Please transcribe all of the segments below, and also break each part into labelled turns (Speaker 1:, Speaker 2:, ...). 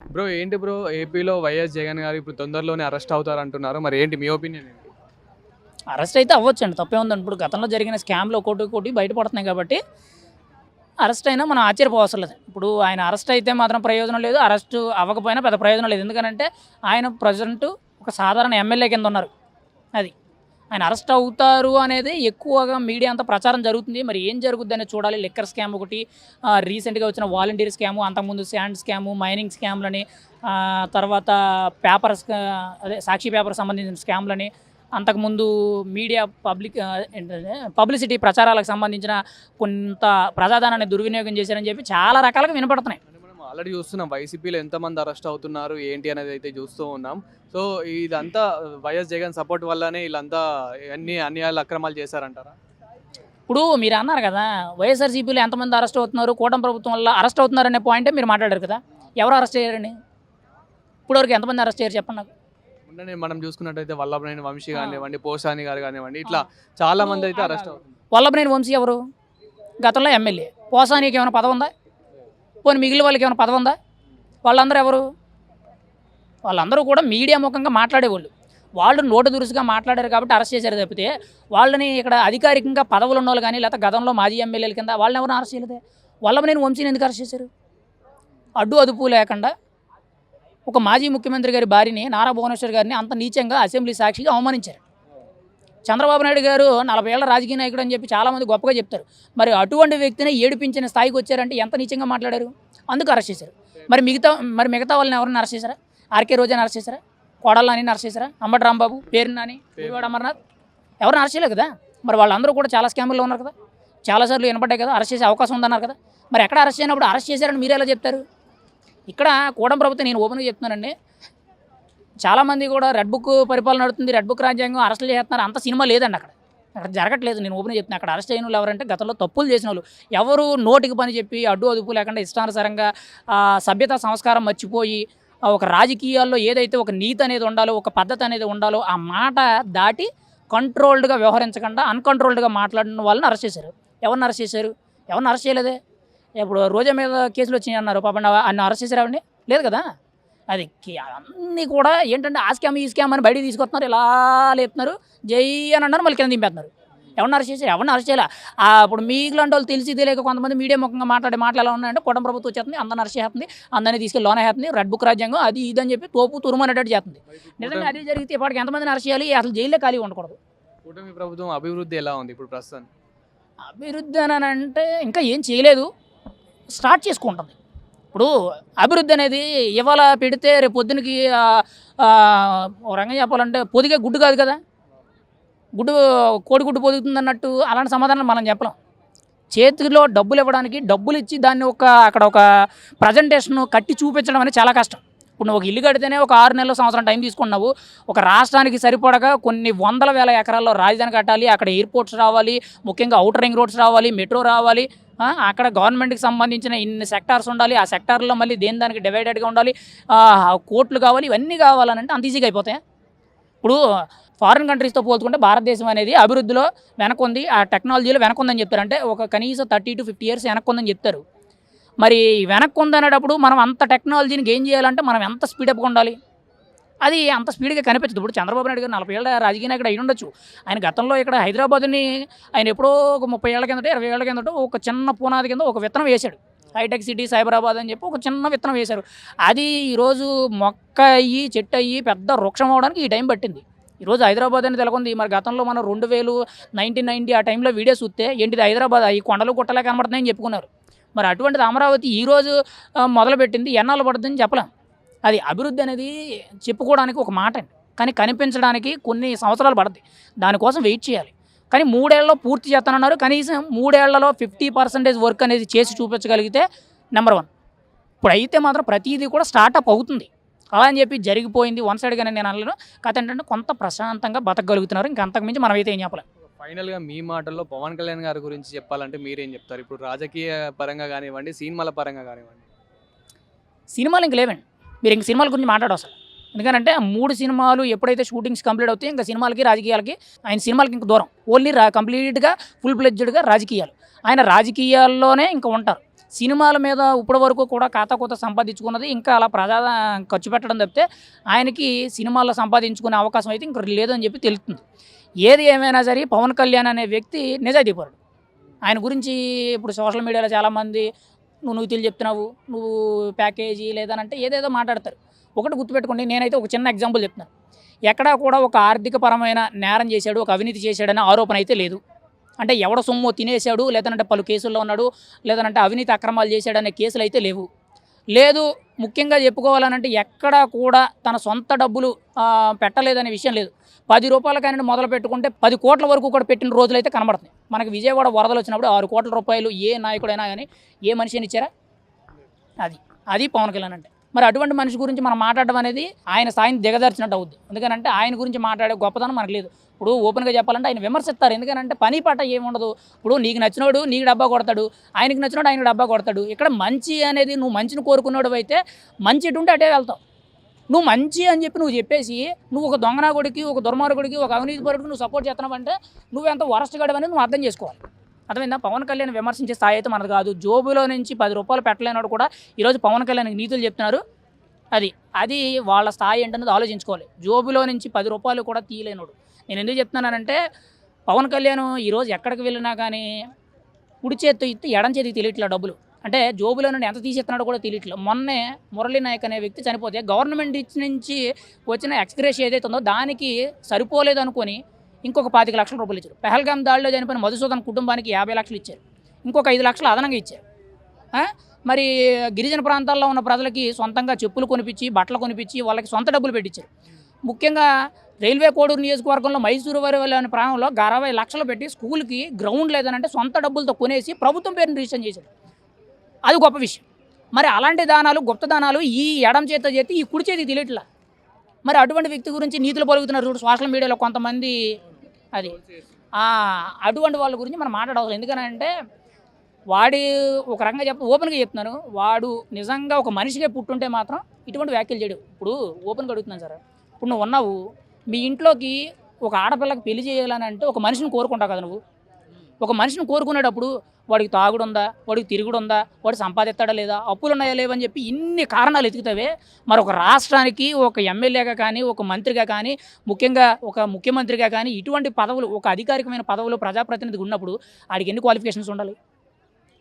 Speaker 1: Bro ఏంటి bro? ఏపీలో YS Jagan గారు ఇప్పుడు తొందరలోనే అరెస్ట్ అవుతారు అంటున్నారు మరి ఏంటి మీ ఒపీనియన్ ఏంటి?
Speaker 2: అరెస్ట్ అయితే అవ్వచ్చు అండి తప్పే ఉందండి. ఇప్పుడు గతంలో జరిగిన స్కామ్లో కోటి కోటి బయటపడుతున్నాయి కాబట్టి అరెస్ట్ అయినా మనం ఆశ్చర్యపోవసరం లేదు. ఇప్పుడు ఆయన అరెస్ట్ అయితే మాత్రం ప్రయోజనం లేదు. అరెస్ట్ అవ్వకపోయినా పెద్ద ప్రయోజనం లేదు. ఎందుకంటే ఆయన ప్రజెంట్ ఒక సాధారణ ఎమ్మెల్యే కింద ఉన్నారు. అది. ఆయన అరెస్ట్ అవుతారు అనేది ఎక్కువగా మీడియా అంతా ప్రచారం జరుగుతుంది. మరి ఏం జరుగుద్ది అనేది చూడాలి? లిక్కర్ స్కామ్ ఒకటి రీసెంట్గా వచ్చిన వాలంటీర్ స్కాము అంతకుముందు శాండ్ స్కాము మైనింగ్ స్కామ్లని తర్వాత పేపర్స్ అదే సాక్షి పేపర్ సంబంధించిన స్కామ్లని అంతకుముందు మీడియా పబ్లిక్ పబ్లిసిటీ ప్రచారాలకు సంబంధించిన కొంత ప్రజాధనాన్ని దుర్వినియోగం చేశారని చెప్పి చాలా రకాలుగా వినపడుతున్నాయి.
Speaker 1: ఆల్రెడీ చూస్తున్నాం వైసీపీలో ఎంతమంది అరెస్ట్ అవుతున్నారు ఏంటి అనేది అయితే చూస్తూ ఉన్నాం. సో ఇదంతా వైఎస్ జగన్ సపోర్ట్ వల్లనే వీళ్ళంతా అన్ని అన్యాయాలు అక్రమాలు చేశారంటారా?
Speaker 2: ఇప్పుడు మీరు అన్నారు కదా వైఎస్ఆర్సీపీలో ఎంతమంది అరెస్ట్ అవుతున్నారు కూటమి ప్రభుత్వం వల్ల అరెస్ట్ అవుతున్నారు అనే పాయింటే మీరు మాట్లాడారు కదా ఎవరు అరెస్ట్ అయ్యారని ఇప్పటివరకు ఎంతమంది అరెస్ట్ అయ్యారు చెప్పండి నాకు.
Speaker 1: మొన్ననే మనం చూసుకున్నట్టయితే వల్లభనేని వంశీ కానివ్వండి పోషాని గారు కానివ్వండి ఇట్లా చాలా మంది అయితే అరెస్ట్ అవుతున్నారు.
Speaker 2: వల్లభనేని వంశీ ఎవరు? గతంలో ఎమ్మెల్యే. పోసానికి ఏమైనా పదవి ఉందా పోనీ మిగిలిన వాళ్ళకి ఏమైనా పదవి ఉందా? వాళ్ళందరూ ఎవరు? వాళ్ళందరూ కూడా మీడియా ముఖంగా మాట్లాడేవాళ్ళు. వాళ్ళు నోటు దురుసుగా మాట్లాడారు కాబట్టి అరెస్ట్ చేశారు తప్పితే వాళ్ళని ఇక్కడ అధికారికంగా పదవులు ఉన్నోళ్ళు కానీ లేకపోతే గతంలో మాజీ ఎమ్మెల్యేల కింద వాళ్ళని ఎవరిని అరెస్ట్ చేయలేదే? నేను వంశీని ఎందుకు అరెస్ట్ చేశారు? అడ్డు అదుపు లేకుండా ఒక మాజీ ముఖ్యమంత్రి గారి భార్యని నారా భువనేశ్వర్ గారిని అంత నీచంగా అసెంబ్లీ సాక్షిగా అవమానించారు. చంద్రబాబు నాయుడు గారు నలభై ఏళ్ళ రాజకీయ నాయకుడు అని చెప్పి చాలామంది గొప్పగా చెప్తారు. మరి అటువంటి వ్యక్తిని ఏడిపించిన స్థాయికి వచ్చారంటే ఎంత నీచంగా మాట్లాడారు? అందుకు అరెస్ట్ చేశారు. మరి మిగతా మరి మిగతా వాళ్ళని ఎవరిని అరెస్ట్ చేశారా? ఆర్కే రోజాని అరెస్ట్ చేశారా? కోడళ్ళని అరెస్ట్ చేశారా? అంబటి రాంబాబు పేరు నాని అమర్నాథ్ ఎవరిని అరెస్ట్ చేయలేదు కదా? మరి వాళ్ళందరూ కూడా చాలా స్కాముల్లో ఉన్నారు కదా? చాలాసార్లు వినపడ్డాయి కదా అరెస్ట్ చేసే అవకాశం ఉందన్నారు కదా? మరి ఎక్కడ అరెస్ట్ చేయనప్పుడు అరెస్ట్ చేశారని మీరు ఎలా చెప్తారు? ఇక్కడ కూడం ప్రభుత్వం నేను ఓపెన్గా చెప్తున్నానండి. చాలామంది కూడా రెడ్ బుక్ పరిపాలన నడుతుంది రెడ్ బుక్ రాజ్యాంగం అరెస్టులు చేస్తున్నారు. అంత సినిమా లేదండి అక్కడ. అక్కడ జరగట్లేదు నేను ఓపెన్ చెప్తున్నాను అక్కడ అరెస్ట్ అయిన వాళ్ళు ఎవరంటే గతంలో తప్పులు చేసిన వాళ్ళు. ఎవరు నోటికి పని చెప్పి అడ్డు అదుపు లేకుండా ఇష్టానుసారంగా సభ్యత సంస్కారం మర్చిపోయి ఒక రాజకీయాల్లో ఏదైతే ఒక నీతి అనేది ఉండాలో ఒక పద్ధతి అనేది ఉండాలో ఆ మాట దాటి కంట్రోల్డ్గా వ్యవహరించకుండా అన్కంట్రోల్డ్గా మాట్లాడిన వాళ్ళని అరెస్ట్ చేశారు. ఎవరిని అరెస్ట్ చేశారు? ఎవరిని అరెస్ట్ చేయలేదే? ఇప్పుడు రోజా మీద కేసులు వచ్చినాయి అన్నారు. పాపం అన్న అరెస్ట్ చేశారావండి లేదు కదా? అది అన్నీ కూడా ఏంటంటే ఆ స్కామ్ ఈ స్కామ్ అని బయటికి తీసుకొస్తున్నారు. ఇలా లేపుతున్నారు. జై అని అన్నారు మళ్ళీ కింద దింపేస్తున్నారు. ఎవరిని అరెస్ట్ చేశారు? ఎవరిని అరెస్ట్ చేయాలి? ఆ, ఇప్పుడు మీలాంటి వాళ్ళు తెలిసి తెలియక కొంతమంది మీడియా ముఖంగా మాట్లాడే మాటలు ఎలా ఉన్నాయంటే కుటుంబ ప్రభుత్వం వచ్చేస్తుంది అందరిని అరెస్ట్ చేస్తుంది అందరినీ తీసుకెళ్ళి లోన వేస్తుంది రెడ్ బుక్ రాజ్యాంగం అది ఇది అని చెప్పి తోపు తురుమనేటట్టు చేస్తుంది. నిజంగా అదే జరిగితే ఇప్పటికి ఎంతమందిని అరెస్ట్ చేయాలి? అసలు జైల్లో ఖాళీ ఉండకూడదు.
Speaker 1: కూటమి ప్రభుత్వం అభివృద్ధి ఎలా ఉంది ఇప్పుడు ప్రస్తుతం
Speaker 2: అభివృద్ధి అని అంటే ఇంకా ఏం చేయలేదు. స్టార్ట్ చేసుకుంటుంది. ఇప్పుడు అభివృద్ధి అనేది ఇవాళ పెడితే రేపు పొద్దునకి ఓ రంగం చెప్పాలంటే పొదిగే గుడ్డు కాదు కదా. గుడ్డు కోడి గుడ్డు పొదుగుతుంది అన్నట్టు అలాంటి సమాధానం మనం చెప్పలేం. చేతిలో డబ్బులు ఇవ్వడానికి డబ్బులు ఇచ్చి దాన్ని ఒక అక్కడ ఒక ప్రజెంటేషన్ కట్టి చూపించడం అనేది చాలా కష్టం. ఇప్పుడు నువ్వు ఒక ఇల్లు కడితేనే ఒక ఆరు నెలల సంవత్సరం టైం తీసుకున్నావు. ఒక రాష్ట్రానికి సరిపడగా కొన్ని వందల వేల ఎకరాల్లో రాజధాని కట్టాలి. అక్కడ ఎయిర్పోర్ట్స్ రావాలి ముఖ్యంగా అవుటర్ రింగ్ రోడ్స్ రావాలి మెట్రో రావాలి. అక్కడ గవర్నమెంట్కి సంబంధించిన ఇన్ని సెక్టార్స్ ఉండాలి ఆ సెక్టార్లో మళ్ళీ దేని దానికి డివైడెడ్గా ఉండాలి కోట్లు కావాలి ఇవన్నీ కావాలనంటే అంత ఈజీగా అయిపోతాయి? ఇప్పుడు ఫారిన్ కంట్రీస్తో పోల్చుకుంటే భారతదేశం అనేది అభివృద్ధిలో వెనకుంది ఆ టెక్నాలజీలో వెనకుందని చెప్తారు. అంటే ఒక కనీసం థర్టీ టు ఫిఫ్టీ ఇయర్స్ వెనక్కుందని చెప్తారు. మరి వెనక్కి ఉందనేటప్పుడు మనం అంత టెక్నాలజీని గెయిన్ చేయాలంటే మనం ఎంత స్పీడప్గా ఉండాలి? అది అంత స్పీడ్గా కనిపించదు. ఇప్పుడు చంద్రబాబు నాయుడు గారు నలభై ఏళ్ళ రాజకీయ నాయకుడు అయి ఉండొచ్చు. ఆయన గతంలో ఇక్కడ హైదరాబాద్ని ఆయన ఎప్పుడో ఒక ముప్పై ఏళ్ళ కిందట ఇరవై ఏళ్ళ కిందట ఒక చిన్న పునాది కింద ఒక విత్తనం వేశాడు. హైటెక్ సిటీ సైబరాబాద్ అని చెప్పి ఒక చిన్న విత్తనం వేశారు. అది ఈరోజు మొక్క అయ్యి చెట్టు అయ్యి పెద్ద వృక్షం అవడానికి ఈ టైం పట్టింది. ఈరోజు హైదరాబాద్ అని తెలకొంది. మరి గతంలో మనం రెండు వేలు నైన్టీన్ నైన్టీ ఆ టైంలో వీడియోస్ చూస్తే ఏంటిది హైదరాబాద్? ఈ కొండలు గుట్టలే కనబడుతున్నాయని చెప్పుకున్నారు. మరి అటువంటిది అమరావతి ఈరోజు మొదలుపెట్టింది ఎన్నాళ్ళు పడుతుందని చెప్పలేం. అది అభివృద్ధి అనేది చెప్పుకోవడానికి ఒక మాట అండి. కానీ కనిపించడానికి కొన్ని సంవత్సరాలు పడుతుంది దానికోసం వెయిట్ చేయాలి. కానీ మూడేళ్ళలో పూర్తి చేస్తానన్నారు. కనీసం మూడేళ్ళలో ఫిఫ్టీ పర్సెంటేజ్ వర్క్ అనేది చేసి చూపించగలిగితే నెంబర్ వన్. ఇప్పుడు అయితే మాత్రం ప్రతిదీ కూడా స్టార్టప్ అవుతుంది. అలా అని చెప్పి జరిగిపోయింది. వన్ సైడ్గానే నేను అనలేను. కథ ఏంటంటే కొంత ప్రశాంతంగా బతకగలుగుతున్నారు. ఇంకా అంతకుమించి మనం అయితే ఏం చెప్పలేం.
Speaker 1: ఫైనల్గా మీ మాటల్లో పవన్ కళ్యాణ్ గారి గురించి చెప్పాలంటే మీరేం చెప్తారు? ఇప్పుడు రాజకీయ పరంగా కానివ్వండి సినిమాల పరంగా కానివ్వండి.
Speaker 2: సినిమాలు ఇంక లేవండి. మీరు ఇంక సినిమాల గురించి మాట్లాడవసరం ఎందుకంటే ఆ మూడు సినిమాలు ఎప్పుడైతే షూటింగ్స్ కంప్లీట్ అవుతాయి ఇంకా సినిమాలకి రాజకీయాలకి ఆయన సినిమాలకి ఇంక దూరం. ఓన్లీ రా కంప్లీట్గా ఫుల్ ప్లెడ్జ్డ్గా రాజకీయాలు. ఆయన రాజకీయాల్లోనే ఇంకా ఉంటారు. సినిమాల మీద ఇప్పటి వరకు కూడా ఖాతా కొత్త సంపాదించుకున్నది ఇంకా అలా ప్రజా ఖర్చు పెట్టడం తప్పితే ఆయనకి సినిమాల్లో సంపాదించుకునే అవకాశం అయితే ఇంక లేదని చెప్పి తెలుస్తుంది. ఏది ఏమైనా సరే పవన్ కళ్యాణ్ అనే వ్యక్తి నిజాయితీపరుడు. ఆయన గురించి ఇప్పుడు సోషల్ మీడియాలో చాలామంది నువ్వు నువ్వు చెప్తున్నావు నువ్వు ప్యాకేజీ లేదనంటే ఏదేదో మాట్లాడతారు. ఒకటి గుర్తుపెట్టుకోండి నేనైతే ఒక చిన్న ఎగ్జాంపుల్ చెప్తున్నాను ఎక్కడా కూడా ఒక ఆర్థిక పరమైన నేరం చేశాడు ఒక అవినీతి చేశాడనే ఆరోపణ అయితే లేదు. అంటే ఎవడ సొమ్ము తినేశాడు లేదనంటే పలు కేసుల్లో ఉన్నాడు లేదనంటే అవినీతి అక్రమాలు చేశాడనే కేసులు అయితే లేవు. లేదు ముఖ్యంగా చెప్పుకోవాలనంటే ఎక్కడా కూడా తన సొంత డబ్బులు పెట్టలేదనే విషయం లేదు. పది రూపాయలకైనా మొదలు పెట్టుకుంటే పది కోట్ల వరకు కూడా పెట్టిన రోజులు అయితే కనబడుతున్నాయి. మనకి విజయవాడ వరదలు వచ్చినప్పుడు ఆరు కోట్ల రూపాయలు ఏ నాయకుడైనా కానీ ఏ మనిషిని ఇచ్చారా? అది అది పవన్ కళ్యాణ్ అంటే. మరి అటువంటి మనిషి గురించి మనం మాట్లాడడం అనేది ఆయన స్థాయిని దిగజార్చినట్టు అవుద్ది. ఎందుకంటే ఆయన గురించి మాట్లాడే గొప్పతనం మనకు లేదు. ఇప్పుడు ఓపెన్గా చెప్పాలంటే ఆయన విమర్శిస్తారు. ఎందుకనంటే పని పాట ఏముండదు ఇప్పుడు నీకు నచ్చినోడు నీకు డబ్బా కొడతాడు. ఆయనకి నచ్చినోడు ఆయనకు డబ్బా కొడతాడు. ఇక్కడ మంచి అనేది నువ్వు మంచిని కోరుకున్నాడు అయితే మంచి ఎటు అటే వెళ్తావు. నువ్వు మంచి అని చెప్పి నువ్వు చెప్పేసి నువ్వు ఒక దొంగనాగుడికి ఒక దుర్మార్గుడికి ఒక అవినీతి పరుడికి నువ్వు సపోర్ట్ చేస్తున్నావంటే నువ్వు ఎంత వరస్ట్ గడవని నువ్వు అర్థం చేసుకోవాలి. అర్థమైందా? పవన్ కళ్యాణ్ విమర్శించే స్థాయి అయితే మనది కాదు. జోబులో నుంచి పది రూపాయలు పెట్టలేనాడు కూడా ఈరోజు పవన్ కళ్యాణ్ నీతులు చెప్తున్నారు. అది అది వాళ్ళ స్థాయి ఏంటన్నది ఆలోచించుకోవాలి. జోబులో నుంచి పది రూపాయలు కూడా తీయలేనోడు. నేను ఎందుకు చెప్తున్నానంటే పవన్ కళ్యాణ్ ఈరోజు ఎక్కడికి వెళ్ళినా కానీ కుడి చేత్తో ఇస్తే ఎడం చేతికి తెలియట్లే డబ్బులు. అంటే జోబులో నుండి ఎంత తీసేస్తున్నాడో కూడా తెలియట్లేదు మొన్నే మురళీ నాయక్ అనే వ్యక్తి చనిపోతే గవర్నమెంట్ నుంచి వచ్చిన ఎక్స్గ్రెస్ ఏదైతే ఉందో దానికి సరిపోలేదు అనుకొని ఇంకొక పాతిక లక్షల రూపాయలు ఇచ్చారు. పెహల్గాం దాడిలో చనిపోయిన మధుసూదన్ కుటుంబానికి యాభై లక్షలు ఇచ్చారు. ఇంకొక ఐదు లక్షలు అదనంగా ఇచ్చారు. మరి గిరిజన ప్రాంతాల్లో ఉన్న ప్రజలకి సొంతంగా చెప్పులు కొనిపించి బట్టలు కొనిపించి వాళ్ళకి సొంత డబ్బులు పెట్టించారు. ముఖ్యంగా రైల్వే కోడూరు నియోజకవర్గంలో మైసూరు వారి అనే ప్రాంతంలో అరవై లక్షలు పెట్టి స్కూల్కి గ్రౌండ్ లేదనంటే సొంత డబ్బులతో కొనేసి ప్రభుత్వం పేరుని రిజిస్టర్ చేశారు. అది గొప్ప విషయం. మరి అలాంటి దానాలు గుప్త దానాలు ఈ ఎడం చేత చేతి ఈ కుడి చేతికి తెలియట్లా? మరి అటువంటి వ్యక్తి గురించి నీతులు పలుకుతున్నారు సోషల్ మీడియాలో కొంతమంది అది. అటువంటి వాళ్ళ గురించి మనం మాట్లాడవసరం. ఎందుకనంటే వాడి ఒక రకంగా చెప్ ఓపెన్గా చెప్తున్నాను. వాడు నిజంగా ఒక మనిషిగా పుట్టుంటే మాత్రం ఇటువంటి వ్యాఖ్యలు చేయడు. ఇప్పుడు ఓపెన్గా అడుగుతున్నాను సార్. ఇప్పుడు నువ్వు ఉన్నావు. మీ ఇంట్లోకి ఒక ఆడపిల్లకి పెళ్ళి చేయాలని అంటే ఒక మనిషిని కోరుకుంటావు కదా నువ్వు. ఒక మనిషిని కోరుకునేటప్పుడు వాడికి తాగుడు ఉందా వాడికి తిరుగుడు ఉందా వాడు సంపాదిస్తాడా లేదా అప్పులు ఉన్నాయా లేవని చెప్పి ఇన్ని కారణాలు ఎతుకుతావే మరి ఒక రాష్ట్రానికి ఒక ఎమ్మెల్యేగా కానీ ఒక మంత్రిగా కానీ ముఖ్యంగా ఒక ముఖ్యమంత్రిగా కానీ ఇటువంటి పదవులు ఒక అధికారికమైన పదవులు ప్రజాప్రతినిధి ఉన్నప్పుడు ఆడికి ఎన్ని క్వాలిఫికేషన్స్ ఉండాలి?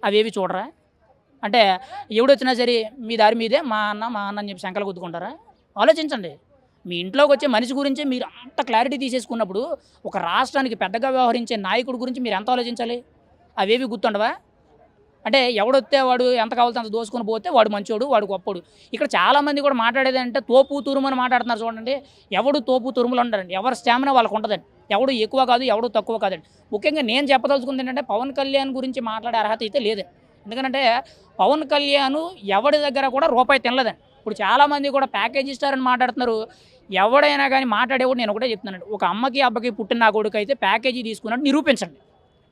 Speaker 2: అవేవి చూడరా? అంటే ఎవడొచ్చినా సరే మీ దారి మీదే మా అన్న మా అన్న అని చెప్పి శంకలు గుద్దుకుంటారా? ఆలోచించండి. మీ ఇంట్లోకి వచ్చే మనిషి గురించి మీరు అంత క్లారిటీ తీసేసుకున్నప్పుడు ఒక రాష్ట్రానికి పెద్దగా వ్యవహరించే నాయకుడి గురించి మీరు ఎంత ఆలోచించాలి? అవేవి గుర్తుండవా? అంటే ఎవడొస్తే వాడు ఎంత కావాలితే అంత దోసుకొని పోతే వాడు మంచోడు వాడు గొప్పడు. ఇక్కడ చాలామంది కూడా మాట్లాడేది అంటే తోపు తురుము అని మాట్లాడుతున్నారు చూడండి. ఎవడు తోపు తురుములు ఉండరండి ఎవరి స్టామినా వాళ్ళకు ఉండదండి. ఎవడు ఎక్కువ కాదు ఎవడు తక్కువ కాదండి. ముఖ్యంగా నేను చెప్పదలుచుకుంది ఏంటంటే పవన్ కళ్యాణ్ గురించి మాట్లాడే అర్హత అయితే లేదండి. ఎందుకంటే పవన్ కళ్యాణ్ ఎవడి దగ్గర కూడా రూపాయి తినలేదండి. ఇప్పుడు చాలామంది కూడా ప్యాకేజ్ ఇస్తారని మాట్లాడుతున్నారు. ఎవడైనా కానీ మాట్లాడేవాడు నేను ఒకటే చెప్తున్నాను. ఒక అమ్మకి అబ్బకి పుట్టిన నా కొడుకు అయితే ప్యాకేజీ తీసుకున్నట్టు నిరూపించండి.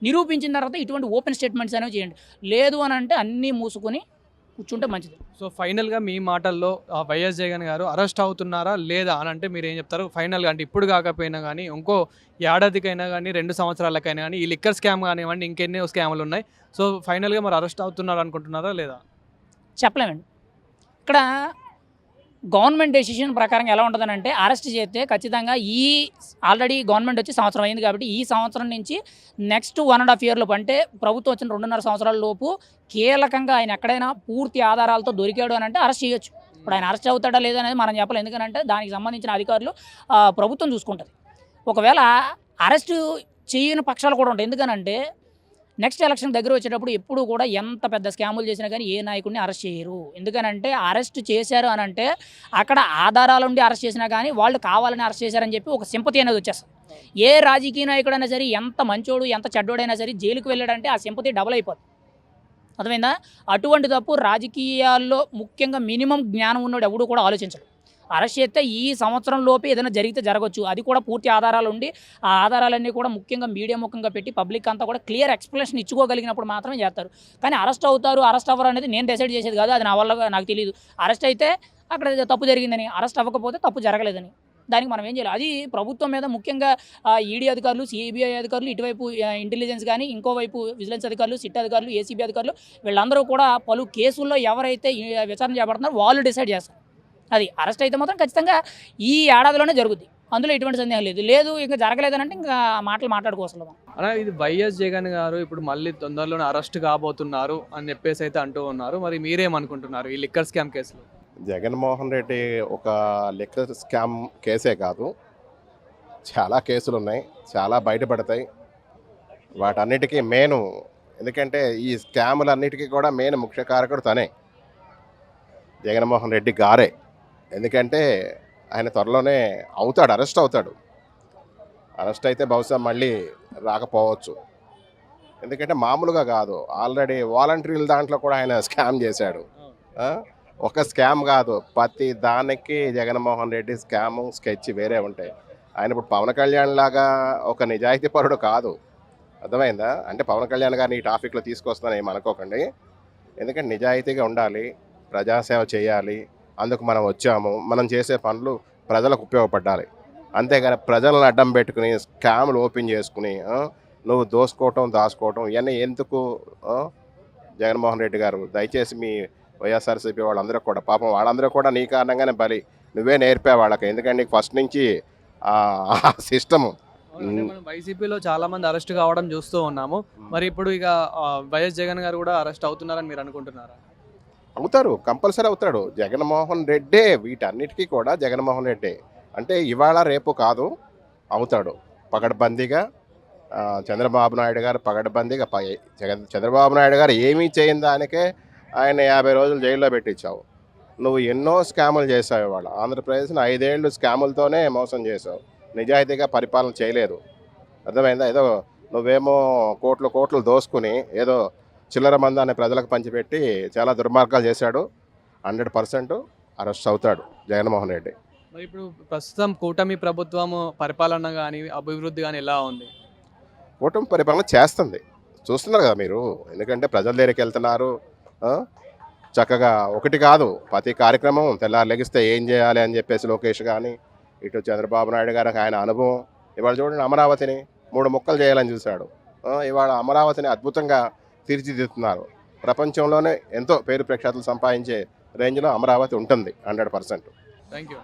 Speaker 2: నిరూపించిన తర్వాత ఇటువంటి ఓపెన్ స్టేట్మెంట్స్ అనేవి చేయండి. లేదు అని అంటే అన్నీ మూసుకొని కూర్చుంటే మంచిది.
Speaker 1: సో ఫైనల్గా మీ మాటల్లో వైఎస్ జగన్ గారు అరెస్ట్ అవుతున్నారా లేదా అని అంటే మీరు ఏం చెప్తారు? ఫైనల్గా అంటే ఇప్పుడు కాకపోయినా కానీ ఇంకో ఏడాదికైనా కానీ రెండు సంవత్సరాలకైనా కానీ ఈ లిక్కర్ స్కామ్ కానివ్వండి ఇంకెన్నో స్కామ్లు ఉన్నాయి. సో ఫైనల్గా మరి అరెస్ట్ అవుతున్నారు అనుకుంటున్నారా లేదా?
Speaker 2: చెప్పలేమండి. ఇక్కడ గవర్నమెంట్ డెసిషన్ ప్రకారం ఎలా ఉంటుందని అంటే అరెస్ట్ చేస్తే ఖచ్చితంగా ఈ ఆల్రెడీ గవర్నమెంట్ వచ్చి సంవత్సరం అయింది కాబట్టి ఈ సంవత్సరం నుంచి next one and half year లోపు అంటే ప్రభుత్వం వచ్చిన రెండున్నర సంవత్సరాల లోపు కీలకంగా ఆయన ఎక్కడైనా పూర్తి ఆధారాలతో దొరికాడు అని అంటే అరెస్ట్ చేయొచ్చు. ఇప్పుడు ఆయన అరెస్ట్ అవుతాడా లేదనేది మనం చెప్పాలి. ఎందుకంటే దానికి సంబంధించిన అధికారులు ప్రభుత్వం చూసుకుంటుంది. ఒకవేళ అరెస్ట్ చేయని పక్షాలు కూడా ఉంటాయి. ఎందుకనంటే నెక్స్ట్ ఎలక్షన్ దగ్గర వచ్చేటప్పుడు ఎప్పుడు కూడా ఎంత పెద్ద స్కాములు చేసినా కానీ ఏ నాయకుడిని అరెస్ట్ చేయరు. ఎందుకనంటే అరెస్ట్ చేశారు అని అంటే అక్కడ ఆధారాలు ఉండి అరెస్ట్ చేసినా కానీ వాళ్ళు కావాలని అరెస్ట్ చేశారని చెప్పి ఒక సింపతి అనేది వచ్చేస్తుంది. ఏ రాజకీయ నాయకుడైనా సరే ఎంత మంచోడు ఎంత చెడ్డోడైనా సరే జైలుకి వెళ్ళాడంటే ఆ సింపతి డబుల్ అయిపోతుంది అర్థమైందా? అటువంటి తప్పు రాజకీయాల్లో ముఖ్యంగా మినిమం జ్ఞానం ఉన్నాడు ఎవడు కూడా ఆలోచించడు. అరెస్ట్ చేస్తే ఈ సంవత్సరం లోపే ఏదైనా జరిగితే జరగవచ్చు అది కూడా పూర్తి ఆధారాలు ఉండి ఆ ఆధారాలన్నీ కూడా ముఖ్యంగా మీడియా ముఖంగా పెట్టి పబ్లిక్ అంతా కూడా క్లియర్ ఎక్స్ప్లెనేషన్ ఇచ్చుకోగలిగినప్పుడు మాత్రమే చేస్తారు. కానీ అరెస్ట్ అవుతారు అరెస్ట్ అవ్వరు అనేది నేను డిసైడ్ చేసేది కాదు. అది నా వల్ల నాకు తెలియదు అరెస్ట్ అయితే అక్కడ తప్పు జరిగిందని అరెస్ట్ అవ్వకపోతే తప్పు జరగలేదని దానికి మనం ఏం చేయాలి? అది ప్రభుత్వం మీద ముఖ్యంగా ఈడీ అధికారులు సిబిఐ అధికారులు ఇటువైపు ఇంటెలిజెన్స్ కానీ ఇంకోవైపు విజిలెన్స్ అధికారులు సిట్ అధికారులు ఏసీబీ అధికారులు వీళ్ళందరూ కూడా పలు కేసుల్లో ఎవరైతే విచారణ చేపడుతున్నారో వాళ్ళు డిసైడ్ చేస్తారు. అది అరెస్ట్ అయితే మాత్రం ఖచ్చితంగా ఈ ఏడాదిలోనే జరుగుద్ది. అందులో ఎటువంటి సందేహం లేదు. లేదు ఇంకా జరగలేదనంటే ఇంకా మాటలు మాట్లాడుకోవచ్చు.
Speaker 1: అలా ఇది వైఎస్ జగన్ గారు ఇప్పుడు మళ్ళీ తొందరలోనే అరెస్ట్ కాబోతున్నారు అని చెప్పేసి అయితే అంటూ ఉన్నారు. మరి మీరేమనుకుంటున్నారు ఈ లిక్కర్ స్కామ్ కేసులో?
Speaker 3: జగన్మోహన్ రెడ్డి ఒక లిక్కర్ స్కామ్ కేసే కాదు. చాలా కేసులు ఉన్నాయి. చాలా బయటపడతాయి. వాటన్నిటికీ మెయిన్. ఎందుకంటే ఈ స్కాములన్నిటికీ కూడా మెయిన్ ముఖ్య కారకుడు తనే. జగన్మోహన్ రెడ్డి గారే. ఎందుకంటే ఆయన త్వరలోనే అవుతాడు అరెస్ట్ అవుతాడు. అరెస్ట్ అయితే బహుశా మళ్ళీ రాకపోవచ్చు. ఎందుకంటే మామూలుగా కాదు ఆల్రెడీ వాలంటీర్ల దాంట్లో కూడా ఆయన స్కామ్ చేశాడు. ఒక స్కామ్ కాదు ప్రతి దానికి జగన్మోహన్ రెడ్డి స్కామ్ స్కెచ్ వేరే ఉంటాయి. ఆయన ఇప్పుడు పవన్ కళ్యాణ్ లాగా ఒక నిజాయితీ పరుడు కాదు. అర్థమైందా? అంటే పవన్ కళ్యాణ్ గారిని ఈ టాపిక్లో తీసుకొస్తాను ఏమనుకోకండి అనుకోకండి. ఎందుకంటే నిజాయితీగా ఉండాలి ప్రజాసేవ చేయాలి అందుకు మనం వచ్చాము. మనం చేసే పనులు ప్రజలకు ఉపయోగపడాలి అంతేగాని ప్రజలను అడ్డం పెట్టుకుని స్కామ్లు ఓపెన్ చేసుకుని నువ్వు దోసుకోవటం దాచుకోవటం ఇవన్నీ ఎందుకు? జగన్మోహన్ రెడ్డి గారు దయచేసి మీ వైఎస్ఆర్సీపీ వాళ్ళందరూ కూడా పాపం వాళ్ళందరూ కూడా నీ కారణంగానే బలి. నువ్వే నేర్పే వాళ్ళకి. ఎందుకంటే నీకు ఫస్ట్ నుంచి ఆ సిస్టమ్.
Speaker 1: వైసీపీలో చాలా మంది అరెస్ట్ కావడం చూస్తూ ఉన్నాము. మరి ఇప్పుడు ఇక వైఎస్ జగన్ గారు కూడా అరెస్ట్ అవుతున్నారని మీరు అనుకుంటున్నారా?
Speaker 3: అవుతారు కంపల్సరీ అవుతాడు. జగన్మోహన్ రెడ్డే వీటన్నిటికీ కూడా జగన్మోహన్ రెడ్డే. అంటే ఇవాళ రేపు కాదు అవుతాడు. పగడబందీగా చంద్రబాబు నాయుడు గారు పగడబందీగా జగన్ చంద్రబాబు నాయుడు గారు ఏమీ చేయని దానికే ఆయన యాభై రోజులు జైల్లో పెట్టించావు. నువ్వు ఎన్నో స్కాములు చేసావు ఇవాళ. ఆంధ్రప్రదేశ్ని ఐదేళ్ళు స్కాములతోనే మోసం చేసావు నిజాయితీగా పరిపాలన చేయలేదు. అర్థమైందా? ఏదో నువ్వేమో కోట్లు కోట్లు దోసుకుని ఏదో చిల్లర మందాన్ని ప్రజలకు పంచిపెట్టి చాలా దుర్మార్గాలు చేశాడు. హండ్రెడ్ పర్సెంట్ అరెస్ట్ అవుతాడు జగన్మోహన్ రెడ్డి.
Speaker 1: మరి ఇప్పుడు ప్రస్తుతం కూటమి ప్రభుత్వం పరిపాలన కానీ అభివృద్ధి కానీ ఎలా ఉంది?
Speaker 3: కూటమి పరిపాలన చేస్తుంది. చూస్తున్నారు కదా మీరు ఎందుకంటే ప్రజల దగ్గరికి వెళ్తున్నారు? చక్కగా ఒకటి కాదు ప్రతి కార్యక్రమం తెల్లారు లెగిస్తే ఏం చేయాలి అని చెప్పేసి లోకేష్ కానీ ఇటు చంద్రబాబు నాయుడు గారికి ఆయన అనుభవం. ఇవాళ చూడండి అమరావతిని మూడు ముక్కలు చేయాలని చూశాడు. ఇవాళ అమరావతిని అద్భుతంగా తీర్చిదిద్దుతున్నారు. ప్రపంచంలోనే ఎంతో పేరు ప్రఖ్యాతులు సంపాదించే రేంజ్లో అమరావతి ఉంటుంది హండ్రెడ్ పర్సెంట్.
Speaker 1: Thank you